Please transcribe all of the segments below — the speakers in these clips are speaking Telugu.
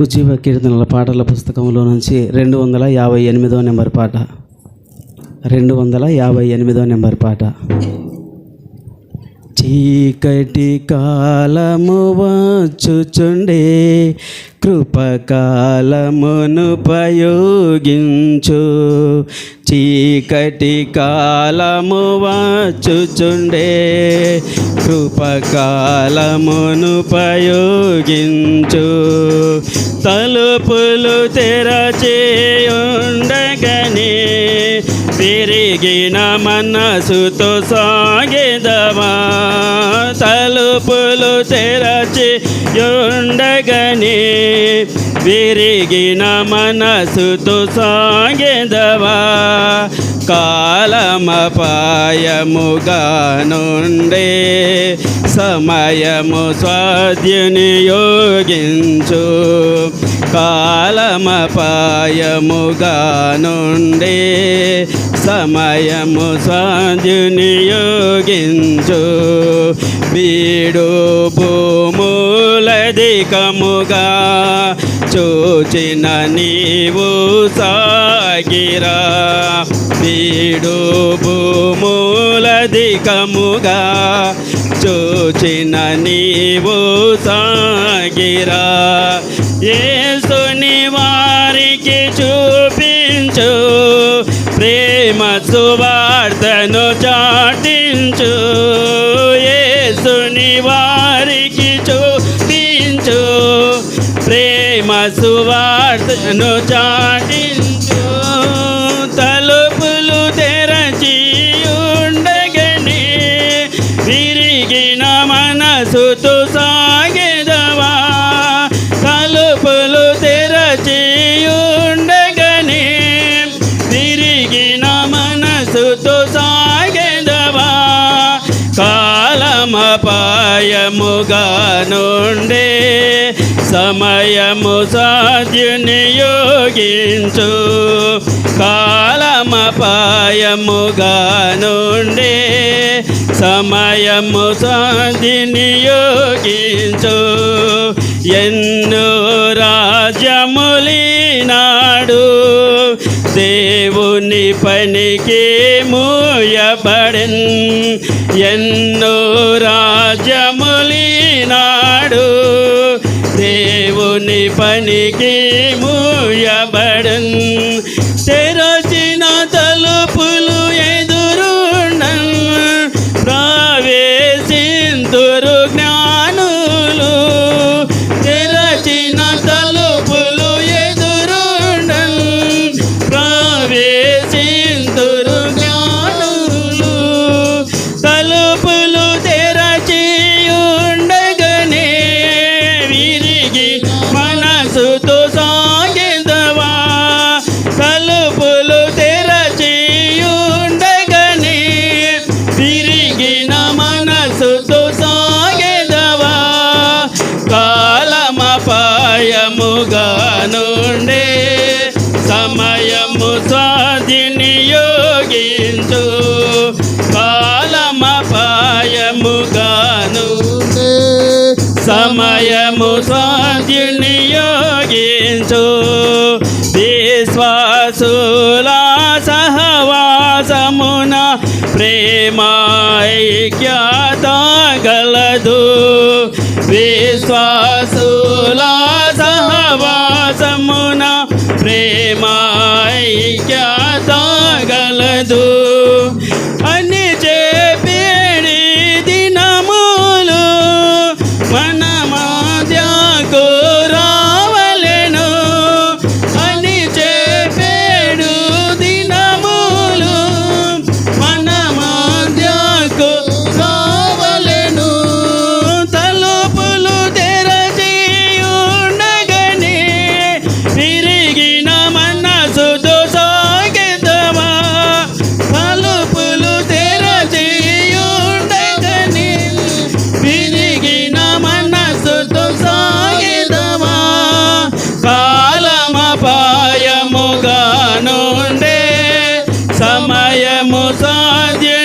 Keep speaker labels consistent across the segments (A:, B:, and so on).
A: ఉజ్జీవ కీర్తనల పాటల పుస్తకంలో నుంచి రెండు వందల యాభై ఎనిమిదో నెంబర్ పాట. రెండు వందల యాభై ఎనిమిదో నెంబర్ పాట. చీకటి కాలము వచ్చుచుండే కృపకాలమును ప్రయోగించు. చీకటి కాలము వచ్చుచుండే కృపకాలమును ప్రయోగించు. తలుపులు తెరచేయుండగనే తిరిగిన మనసుతో సాగెదవా తలుపులు తెరచి విరిగిన మనసుతో సాగేదవా కాలమపాయముగా నుండే సమయము స్వాధ్యుని యోగించు. కాలమపాయముగా నుండే సమయము స్వాధ్యుని యోగించు. బీడు భూములధికముగా చూచిన నీవు సాగిరా. బీడు అధికముగా చూచిన నీవు సాగిరా. ఏసుని వారికి చూపించు. ప్రేమ సువార్తను చాటించు. ఏసుని వారికి చూపించు. ప్రేమ సువార్తను చాటించు సమయముగా నుండే సమయము సాధ్యుని యోగించు. కాలమపాయముగా నుండే సమయము సాధ్యుని యోగించు. ఎన్నో రాజ్యములీనాడు. దేవుని పనికి మూయబడెన్. ఎన్నో రాజ్యములీనాడు. దేవుని పనికి మూయబడన్. తెర సమయము స్వాధిని యోగించు. విశ్వాసుల సహవాసమున ప్రేమైక్యత মোসাজে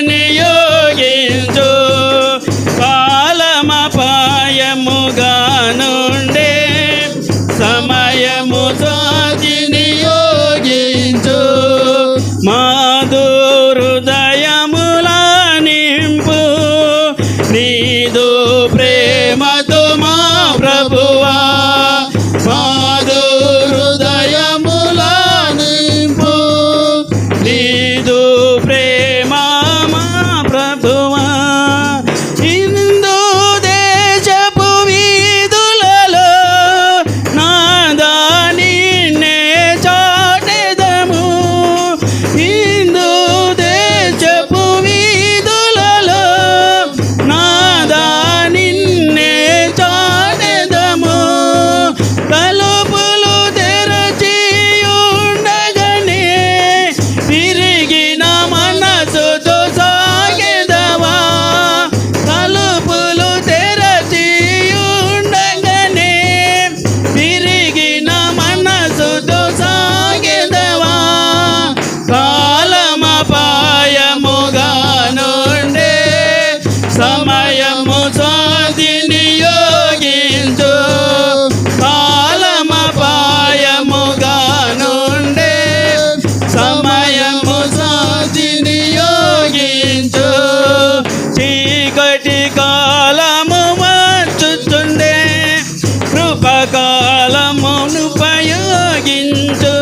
A: కాలమును ఉపయోగించు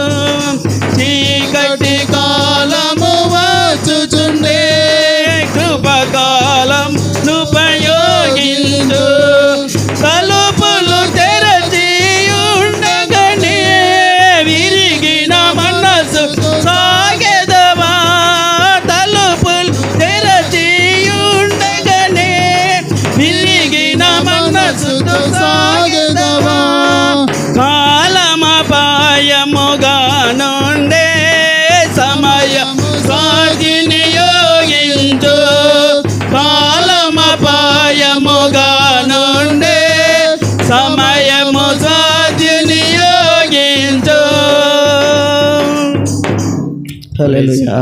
A: చీకటి
B: కాలము వచ్చుచుండే.
A: కృపకాలం ఉపయోగించు తలుపులు తెరచి ఉండగనే విరిగిన మనసు సాగెదవా. తలుపులు తెరచి ఉండగనే విరిగిన మనసు సాగెదవా. యోగించు హల్లెలూయా